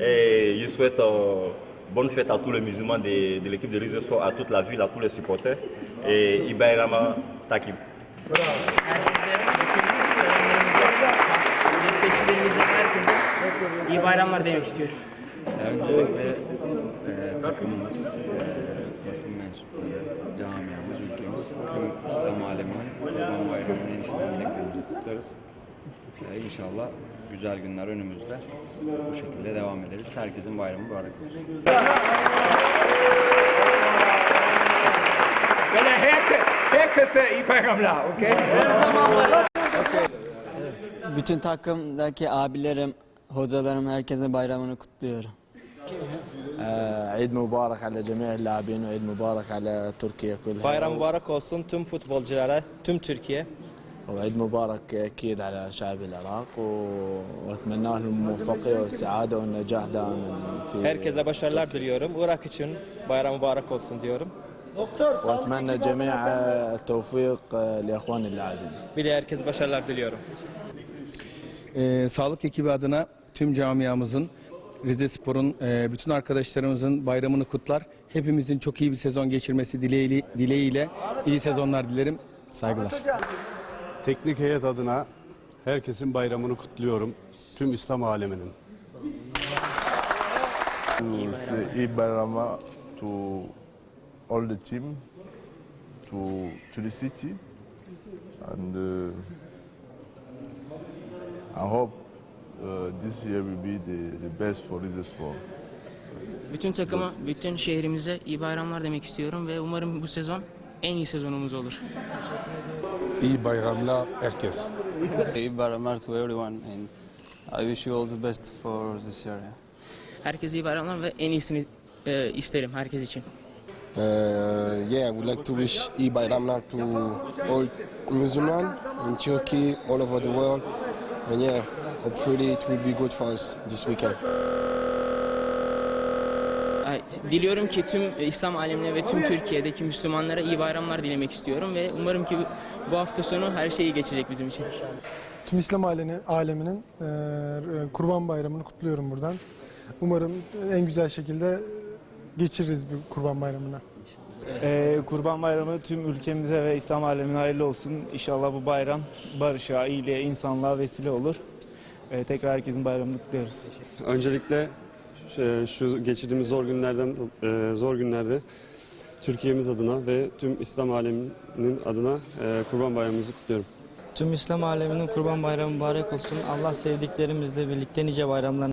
Et je souhaite euh, bonne fête à tous les musulmans de, de l'équipe de Rizzo Sport, à toute la ville, à tous les supporters. Et. Herkese, destekçilerimize, herkese iyi bayramlar demek istiyorum. Öncelikle e, takımımız, e, basın mensupları, camiamız, ülkemiz, tüm İslam aleminin Kurban Bayramı'nın en içten dileklerimizi kutlarız. E, inşallah güzel günler önümüzde. Bu şekilde devam ederiz. Herkesin bayramı mübarek olsun. Böyle herkes, herkese iyi bayramlar, okey? Bütün takımdaki abilerim, hocalarım herkese bayramını kutluyorum. عيد مبارك على جميع اللاعبين وعيد مبارك على تركيا كلها Bayram mübarek olsun tüm futbolculara, tüm Türkiye. وعيد مبارك اكيد على شعب العراق و- واتمنى لهم الموفقيه والسعاده والنجاح دائما في Herkese başarılar diliyorum. Irak için bayram mübarek olsun diyorum. واتمنى جميع التوفيق لاخواني اللاعبين Bir de herkese başarılar diliyorum. Ee, sağlık ekibi adına tüm camiamızın, Rize Spor'un, e, bütün arkadaşlarımızın bayramını kutlar. Hepimizin çok iyi bir sezon geçirmesi dileğiyle, dileğiyle iyi sezonlar dilerim. Saygılar. Teknik heyet adına herkesin bayramını kutluyorum. Tüm İslam aleminin. Eid Bayrama to all the team, to to the city, and uh, I hope uh, this year will be the, the best for Rize Sport. Bütün takıma, bütün şehrimize iyi bayramlar demek istiyorum ve umarım bu sezon en iyi sezonumuz olur. İyi bayramlar herkes. İyi bayramlar to everyone and I wish you all the best for this year. Herkese iyi bayramlar ve en iyisini e, isterim herkes için. Uh, yeah, I would like to wish Eid Bayramlar to all Muslims in Turkey, all over the world. And yeah, hopefully it will be good for us this weekend. Diliyorum ki tüm İslam alemine ve tüm Türkiye'deki Müslümanlara iyi bayramlar dilemek istiyorum ve umarım ki bu hafta sonu her şey iyi geçecek bizim için. Tüm İslam alemi- aleminin e, Kurban Bayramı'nı kutluyorum buradan. Umarım en güzel şekilde geçiririz bu Kurban Bayramı'nı. Ee, Kurban Bayramı tüm ülkemize ve İslam alemine hayırlı olsun. İnşallah bu bayram barışa, iyiliğe, insanlığa vesile olur. Ee, tekrar herkesin bayramını kutluyoruz. Öncelikle şu- şu geçirdiğimiz zor günlerden e, zor günlerde Türkiye'miz adına ve tüm İslam aleminin adına e, Kurban Bayramımızı kutluyorum. Tüm İslam aleminin kurban bayramı mübarek olsun. Allah sevdiklerimizle birlikte nice bayramlar